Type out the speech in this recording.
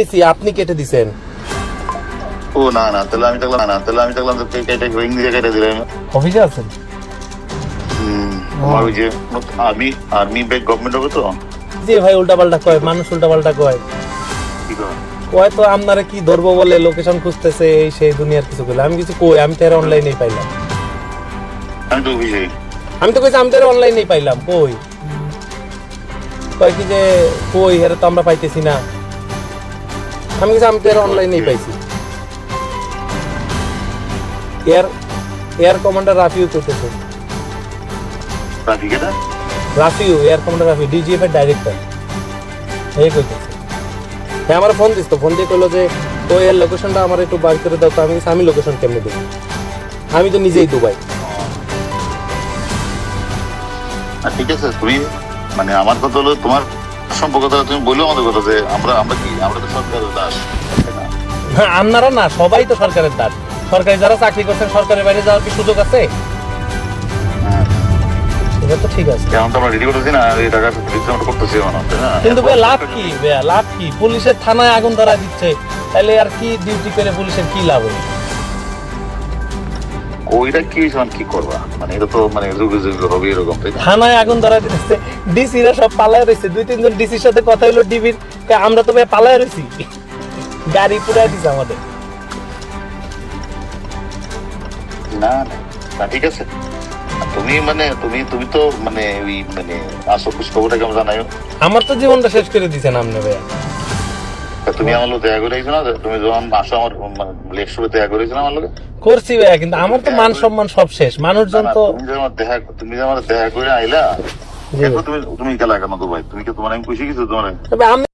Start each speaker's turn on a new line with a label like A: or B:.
A: দিছি আপনি কেটে দিছেন।
B: ও না না তাহলে আমি দেখলাম না তাহলে আমি দেখলাম তো কেটে রিং দিয়ে কেটে দিলাম
A: অফিসে আছেন?
B: আমার ওই যে আর্মি আর্মি ব্যাগ গভর্নমেন্ট হবে তো।
A: জি ভাই উল্টা পাল্টা কয় মানুষ উল্টা পাল্টা কয়? কয় তো আপনারা কি ধরবো বলে লোকেশন খুঁজতেছে এই সেই দুনিয়ার কিছু বলে। আমি কিছু কই আমি তো এর অনলাইনেই পাইলাম।
B: আমি তো অফিসে।
A: আমি তো কইছি আমি তো অনলাইনেই পাইলাম কই? কয় কি যে কই এর তো আমরা পাইতেছি না। আমি আমি তো এর অনলাইনেই পাইছি। এয়ার এয়ার কমান্ডার রাফিউ
B: এটা
A: Rafiu air commander Rafiu DGF এর ডাইরেক্টর এই কইতেছে। হ্যাঁ আমার ফোন দিস তো ফোন দিয়ে কইলো যে তো এর লোকেশনটা আমার একটু বার করে দাও তো আমি আমি লোকেশন কেমনে দেবো? আমি তো নিজেই দুবাই।
B: ঠিক আছে তুমি মানে আমার কথা হলো তোমার সম্পর্ক তুমি বলল আমাদের কথা যে আমরা আমরা কি আমরা তো সরকারের দাস না?
A: হ্যাঁ, আপনারা না সবাই তো সরকারের দাস সরকারি যারা চাকরি করছেন সরকারের বাইরে যাওয়ার কি সুযোগ আছে
B: হ্যাঁ।
A: এটা তো ঠিক আছে
B: এখন তো আমরা রেডি করতেছি না এই টাকা রিটার্ন করতেছি না?
A: কিন্তু লাভ কি লাভ কি পুলিশের থানায় আগুন ধরা দিচ্ছে তাহলে আর কি ডিউটি করে পুলিশের কি লাভ হইল?
B: ওইটা কি মানে কি করবা? মানে এটা তো মানে যুগে যুগে হবে এরকম তাই
A: থানায় আগুন ধরা দিচ্ছে ডিসিরা সব পালায় রয়েছে। দুই তিনজন ডিসির সাথে কথা হলো ডিবির আমরা তো ভাই পালায় রয়েছি। গাড়ি পুরাই দিছে আমাদের।
B: না না ঠিক আছে। তুমি মানে তুমি তুমি তো মানে ওই মানে আসো খুশ খবরটা কেমন জানাইও।
A: আমার তো জীবনটা শেষ করে দিছেন আপনি ভাইয়া
B: তুমি আমার লোক দেখা করে না? তুমি যখন আসো আমার মানে লেক্সে দেখা করেছ আমার লোক
A: করছি ভাইয়া কিন্তু আমার তো মান সম্মান সব শেষ। মানুষজন তো
B: তুমি যে আমার দেখা তুমি যে আমার দেখা করে আইলা। তুমি তুমি খেলা কেন ভাই? তুমি কি তোমার আমি খুশি কিছু তোমার?
A: আমি